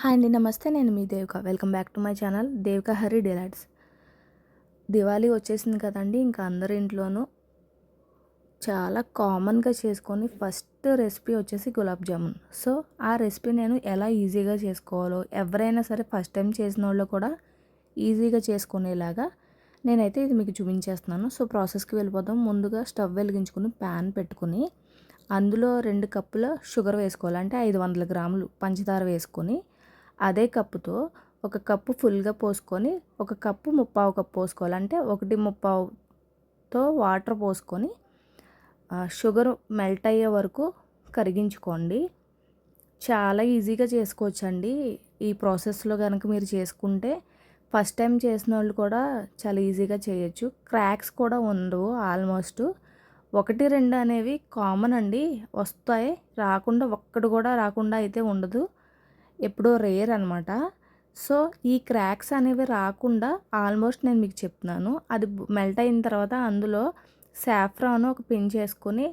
Hi అండి నమస్తే. నేను మీ Devika. Welcome back to my channel Devika Hari delights Diwali వచ్చేసింది కదండి ఇంకా అందరి ఇంట్లోనూ చాలా కామన్గా చేసుకొని ఫస్ట్ రెసిపీ వచ్చేసి గులాబ్ జామున్. సో ఆ రెసిపీ నేను ఎలా ఈజీగా చేసుకోవాలో ఎవరైనా సరే ఫస్ట్ టైం చేసిన వాళ్ళు కూడా ఈజీగా చేసుకునేలాగా నేనైతే ఇది మీకు చూపించేస్తున్నాను. సో ప్రాసెస్కి వెళ్ళిపోతాం ముందుగా స్టవ్ వెలిగించుకుని ప్యాన్ పెట్టుకుని అందులో రెండు కప్పుల షుగర్ వేసుకోవాలి. అంటే ఐదు వందల గ్రాములు పంచదార వేసుకొని అదే కప్పుతో ఒక కప్పు ఫుల్గా పోసుకొని ఒక కప్పు ముప్పావు కప్పు పోసుకోవాలి. అంటే ఒకటి ముప్పావుతో వాటర్ పోసుకొని షుగర్ మెల్ట్ అయ్యే వరకు కరిగించుకోండి. చాలా ఈజీగా చేసుకోవచ్చండి. ఈ ప్రాసెస్లో కనుక మీరు చేసుకుంటే ఫస్ట్ టైం చేసిన వాళ్ళు కూడా చాలా ఈజీగా చేయొచ్చు. క్రాక్స్ కూడా ఉండవు ఆల్మోస్ట్. ఒకటి రెండు అనేవి కామన్ అండి. వస్తాయి. రాకుండా ఒక్కటి కూడా రాకుండా అయితే ఉండదు. ఎప్పుడో రేర్ అనమాట సో ఈ క్రాక్స్ అనేవి రాకుండా ఆల్మోస్ట్ నేను మీకు చెప్తున్నాను. అది మెల్ట్ అయిన తర్వాత అందులో సాఫ్రాన్ ఒక పిన్ చేసుకొని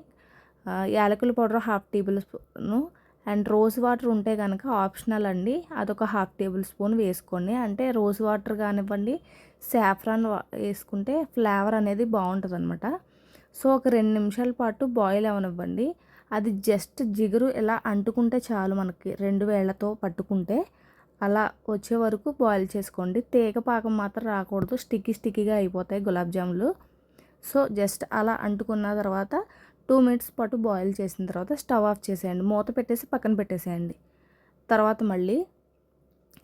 యాలకుల powder half tablespoon and rose water ఉంటే కనుక ఆప్షనల్ అండి. అదొక హాఫ్ టేబుల్ స్పూన్ వేసుకోండి. అంటే రోజ్ వాటర్ కానివ్వండి సాఫ్రాన్ వేసుకుంటే ఫ్లేవర్ అనేది బాగుంటుంది అనమాట సో ఒక రెండు నిమిషాల పాటు బాయిల్ అవనివ్వండి అది జస్ట్ జిగురు ఇలా అంటుకుంటే చాలు మనకి రెండు వేళ్ళతో పట్టుకుంటే. అలా వచ్చే వరకు బాయిల్ చేసుకోండి. తేగ పాకం మాత్రం రాకూడదు. స్టిక్కీ స్టిక్కీగా అయిపోతాయి గులాబ్ జాములు. సో జస్ట్ అలా అంటుకున్న తర్వాత టూ మినిట్స్ పాటు బాయిల్ చేసిన తర్వాత స్టవ్ ఆఫ్ చేసేయండి. మూత పెట్టేసి పక్కన పెట్టేసేయండి. తర్వాత మళ్ళీ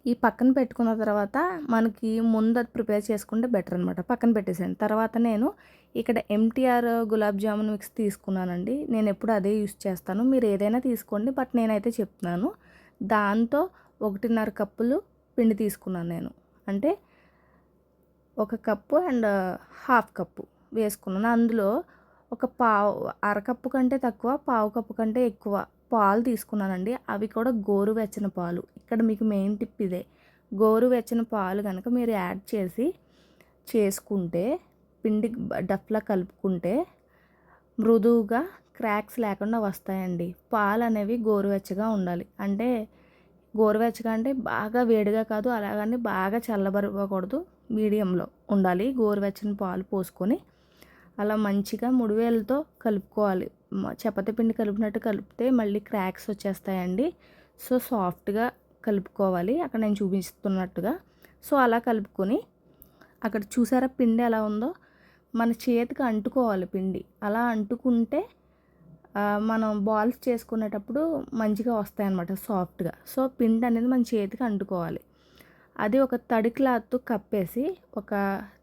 ఈ పక్కన పెట్టుకున్న తర్వాత మనకి ముందు అది ప్రిపేర్ చేసుకుంటే బెటర్ అనమాట పక్కన పెట్టేసాను తర్వాత నేను ఇక్కడ ఎంటీఆర్ గులాబ్ జామున్ మిక్స్ తీసుకున్నానండి. నేను ఎప్పుడు అదే యూస్ చేస్తాను. మీరు ఏదైనా తీసుకోండి. బట్ నేనైతే చెప్తున్నాను. దాంతో ఒకటిన్నర కప్పులు పిండి తీసుకున్నాను నేను. అంటే ఒక కప్పు అండ్ హాఫ్ కప్పు వేసుకున్నాను. అందులో ఒక పావు అరకప్పు కంటే తక్కువ పావు కప్పు కంటే ఎక్కువ పాలు తీసుకున్నానండి. అవి కూడా గోరువెచ్చని పాలు. ఇక్కడ మీకు మెయిన్ టిప్ ఇదే. గోరువెచ్చని పాలు కనుక మీరు యాడ్ చేసి చేసుకుంటే పిండి డఫ్లా కలుపుకుంటే మృదువుగా క్రాక్స్ లేకుండా వస్తాయండి. పాలు అనేవి గోరువెచ్చగా ఉండాలి. అంటే గోరువెచ్చగా అంటే బాగా వేడిగా కాదు అలాగని బాగా చల్లబరవకూడదు మీడియంలో ఉండాలి గోరువెచ్చని పాలు పోసుకొని. అలా మంచిగా ముడివేలతో కలుపుకోవాలి. చపాతీ పిండి కలిపినట్టు కలిపితే మళ్ళీ క్రాక్స్ వచ్చేస్తాయండి. సో సాఫ్ట్గా కలుపుకోవాలి. అక్కడ నేను చూపిస్తున్నట్టుగా. సో అలా కలుపుకొని అక్కడ చూసారా పిండి ఎలా ఉందో? మన చేతికి అంటుకోవాలి పిండి. అలా అంటుకుంటే మనం బాల్స్ చేసుకునేటప్పుడు మంచిగా వస్తాయన్నమాట సాఫ్ట్గా. సో పిండి అనేది మన చేతికి అంటుకోవాలి. అది ఒక తడి క్లాత్ కప్పేసి ఒక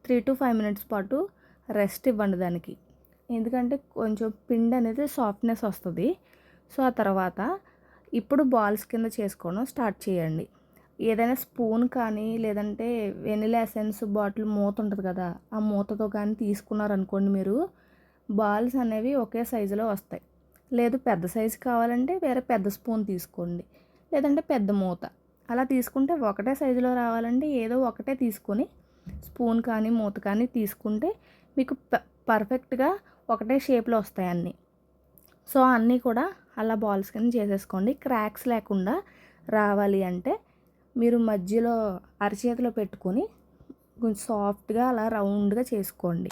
త్రీ టు ఫైవ్ మినిట్స్ పాటు రెస్ట్ ఇవ్వండి దానికి. ఎందుకంటే కొంచెం పిండి అనేది సాఫ్ట్నెస్ వస్తుంది. సో ఆ తర్వాత ఇప్పుడు బాల్స్ కింద చేసుకోవడం స్టార్ట్ చేయండి. ఏదైనా స్పూన్ కానీ లేదంటే వెనిలా ఎసెన్స్ బాటిల్ మూత ఉంటుంది కదా ఆ మూతతో కానీ తీసుకున్నారనుకోండి మీరు బాల్స్ అనేవి ఒకే సైజులో వస్తాయి. లేదు పెద్ద సైజు కావాలంటే వేరే పెద్ద స్పూన్ తీసుకోండి. లేదంటే పెద్ద మూత. అలా తీసుకుంటే ఒకటే సైజులో రావాలంటే ఏదో ఒకటే తీసుకొని స్పూన్ కానీ మూత కానీ తీసుకుంటే మీకు పర్ఫెక్ట్గా ఒకటే షేప్లో వస్తాయి అన్నీ. సో అన్నీ కూడా అలా బాల్స్ కింద చేసేసుకోండి. క్రాక్స్ లేకుండా రావాలి అంటే మీరు మధ్యలో అరచేతిలో పెట్టుకొని కొంచెం సాఫ్ట్గా అలా రౌండ్గా చేసుకోండి.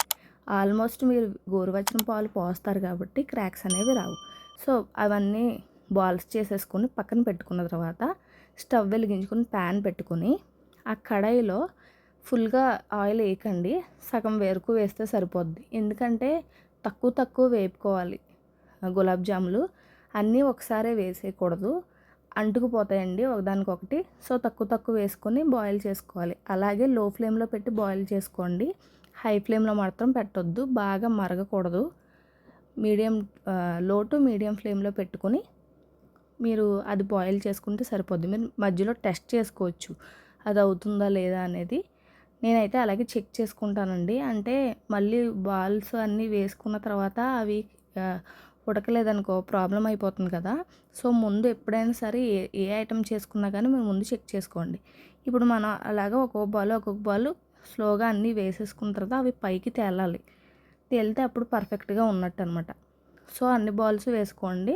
ఆల్మోస్ట్ మీరు గోరువచ్చిన పాలు పోస్తారు కాబట్టి క్రాక్స్ అనేవి రావు. సో అవన్నీ బాల్స్ చేసేసుకొని పక్కన పెట్టుకున్న తర్వాత స్టవ్ వెలిగించుకొని ప్యాన్ పెట్టుకొని ఆ కడాయిలో ఫుల్గా ఆయిల్ వేయకండి. సగం వేరుకు వేస్తే సరిపోద్ది. ఎందుకంటే తక్కువ తక్కువ వేపుకోవాలి. గులాబ్ జాములు అన్నీ ఒకసారే వేసేయకూడదు. అంటుకుపోతాయండి ఒకదానికొకటి సో తక్కువ తక్కువ వేసుకొని బాయిల్ చేసుకోవాలి. అలాగే లో ఫ్లేమ్లో పెట్టి బాయిల్ చేసుకోండి. హై ఫ్లేమ్లో మాత్రం పెట్టొద్దు. బాగా మరగకూడదు. మీడియం లో టు మీడియం ఫ్లేమ్లో పెట్టుకొని మీరు అది బాయిల్ చేసుకుంటే సరిపోద్ది. మీరు మధ్యలో టెస్ట్ చేసుకోవచ్చు. అది అవుతుందా లేదా అనేది నేనైతే అలాగే చెక్ చేసుకుంటానండి. అంటే మళ్ళీ బాల్స్ అన్నీ వేసుకున్న తర్వాత అవి ఉడకలేదనుకో ప్రాబ్లం అయిపోతుంది కదా. సో ముందు ఎప్పుడైనా సరే ఏ ఏ ఐటెం చేసుకున్నా కానీ మీరు ముందు చెక్ చేసుకోండి. ఇప్పుడు మనం అలాగ ఒక్కొక్క బాల్ ఒక్కొక్క బాల్ స్లోగా అన్నీ వేసేసుకున్న తర్వాత అవి పైకి తేలాలి. తేలితే అప్పుడు పర్ఫెక్ట్గా ఉన్నట్టు అనమాట సో అన్ని బాల్స్ వేసుకోండి.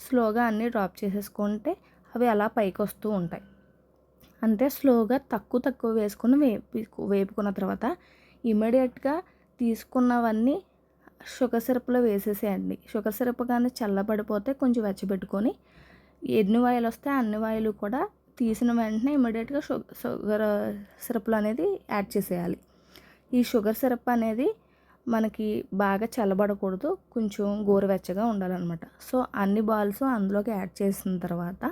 స్లోగా అన్నీ డ్రాప్ చేసేసుకుంటే అవి అలా పైకి వస్తూ ఉంటాయి. అంటే స్లోగా తక్కువ తక్కువ వేసుకుని వేపి వేపుకున్న తర్వాత ఇమీడియట్గా తీసుకున్నవన్నీ షుగర్ సిరప్లో వేసేసేయండి. షుగర్ సిరప్ కానీ చల్లబడిపోతే కొంచెం వెచ్చబెట్టుకొని ఎన్ని వాయిలు వస్తే అన్ని వాయిలు కూడా తీసిన వెంటనే ఇమీడియట్గా షుగర్ సిరప్లు అనేది యాడ్ చేసేయాలి. ఈ షుగర్ సిరప్ అనేది మనకి బాగా చల్లబడకూడదు కొంచెం గోరువెచ్చగా ఉండాలన్నమాట. సో అన్ని బాల్స్ అందులోకి యాడ్ చేసిన తర్వాత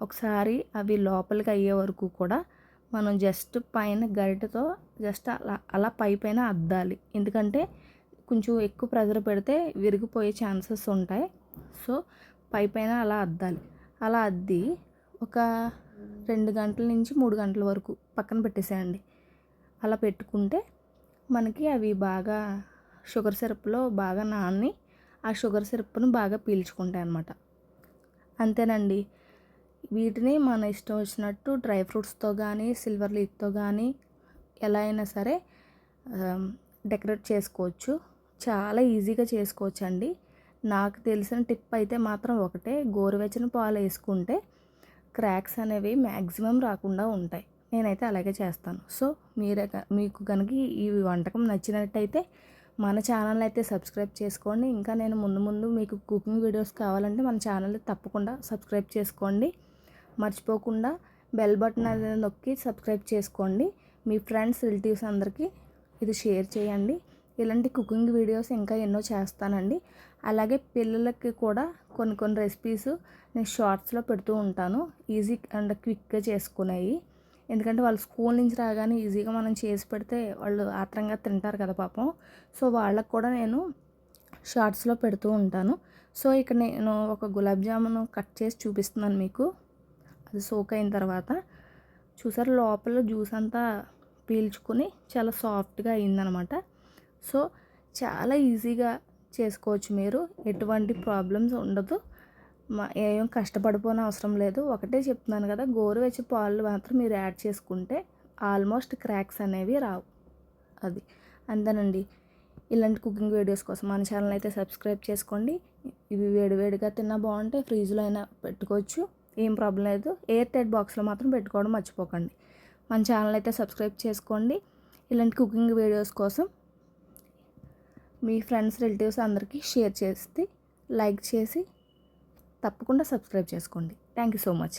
ఒకసారి అవి లోపలికి అయ్యే వరకు కూడా మనం జస్ట్ పైన గరిటతో జస్ట్ అలా అలా పై పైన అద్దాలి. ఎందుకంటే కొంచెం ఎక్కువ ప్రెజర్ పెడితే విరిగిపోయే ఛాన్సెస్ ఉంటాయి. సో పై పైన అలా అద్దాలి. అలా అద్ది ఒక రెండు గంటల నుంచి మూడు గంటల వరకు పక్కన పెట్టేసేయండి. అలా పెట్టుకుంటే మనకి అవి బాగా షుగర్ సిరప్లో బాగా నాని ఆ షుగర్ సిరప్ను బాగా పీల్చుకుంటాయి అన్నమాట అంతేనండి. వీటిని మన ఇష్టం వచ్చినట్టు డ్రై ఫ్రూట్స్తో కానీ సిల్వర్ లీక్తో కానీ ఎలా అయినా సరే డెకరేట్ చేసుకోవచ్చు. చాలా ఈజీగా చేసుకోవచ్చు అండి నాకు తెలిసిన టిప్ అయితే మాత్రం ఒకటే. గోరువెచ్చని పాలు వేసుకుంటే క్రాక్స్ అనేవి మ్యాక్సిమం రాకుండా ఉంటాయి. నేనైతే అలాగే చేస్తాను. సో మీరే మీకు కనుక ఈ వంటకం నచ్చినట్టయితే మన ఛానల్ అయితే సబ్స్క్రైబ్ చేసుకోండి. ఇంకా నేను ముందు ముందు మీకు కుకింగ్ వీడియోస్ కావాలంటే మన ఛానల్ తప్పకుండా సబ్స్క్రైబ్ చేసుకోండి. మర్చిపోకుండా బెల్ బటన్ అనేది నొక్కి సబ్స్క్రైబ్ చేసుకోండి. మీ ఫ్రెండ్స్ రిలేటివ్స్ అందరికీ ఇది షేర్ చేయండి. ఇలాంటి కుకింగ్ వీడియోస్ ఇంకా ఎన్నో చేస్తానండి. అలాగే పిల్లలకి కూడా కొన్ని కొన్ని రెసిపీస్ నేను షార్ట్స్లో పెడుతూ ఉంటాను. ఈజీ అండ్ క్విక్గా చేసుకునేవి. ఎందుకంటే వాళ్ళు స్కూల్ నుంచి రాగానే ఈజీగా మనం చేసి పెడితే వాళ్ళు ఆత్రంగా తింటారు కదా పాపం. సో వాళ్ళకు కూడా నేను షార్ట్స్లో పెడుతూ ఉంటాను. సో ఇక్కడ నేను ఒక గులాబ్ జామును కట్ చేసి చూపిస్తున్నాను మీకు. అది సోక్ అయిన తర్వాత చూసారు లోపల జ్యూస్ అంతా పీల్చుకొని చాలా సాఫ్ట్గా అయిందనమాట. సో చాలా ఈజీగా చేసుకోవచ్చు మీరు. ఎటువంటి ప్రాబ్లమ్స్ ఉండదు. మా ఏం కష్టపడిపోని అవసరం లేదు. ఒకటే చెప్తున్నాను కదా గోరువెచ్చ పాలు మాత్రం మీరు యాడ్ చేసుకుంటే ఆల్మోస్ట్ క్రాక్స్ అనేవి రావు. అది అంతేనండి. ఇలాంటి కుకింగ్ వీడియోస్ కోసం మన ఛానల్ అయితే సబ్స్క్రైబ్ చేసుకోండి. ఇవి వేడివేడిగా తిన్నా బాగుంటే ఫ్రీజ్లో అయినా పెట్టుకోవచ్చు. ఏం ప్రాబ్లం లేదు. ఎయిర్ టైట్ బాక్స్లో మాత్రం పెట్టుకోవడం మర్చిపోకండి. మన ఛానల్ అయితే సబ్స్క్రైబ్ చేసుకోండి. ఇలాంటి కుకింగ్ వీడియోస్ కోసం మీ ఫ్రెండ్స్ రిలేటివ్స్ అందరికీ షేర్ చేసి లైక్ చేసి తప్పకుండా సబ్స్క్రైబ్ చేసుకోండి. Thank you so much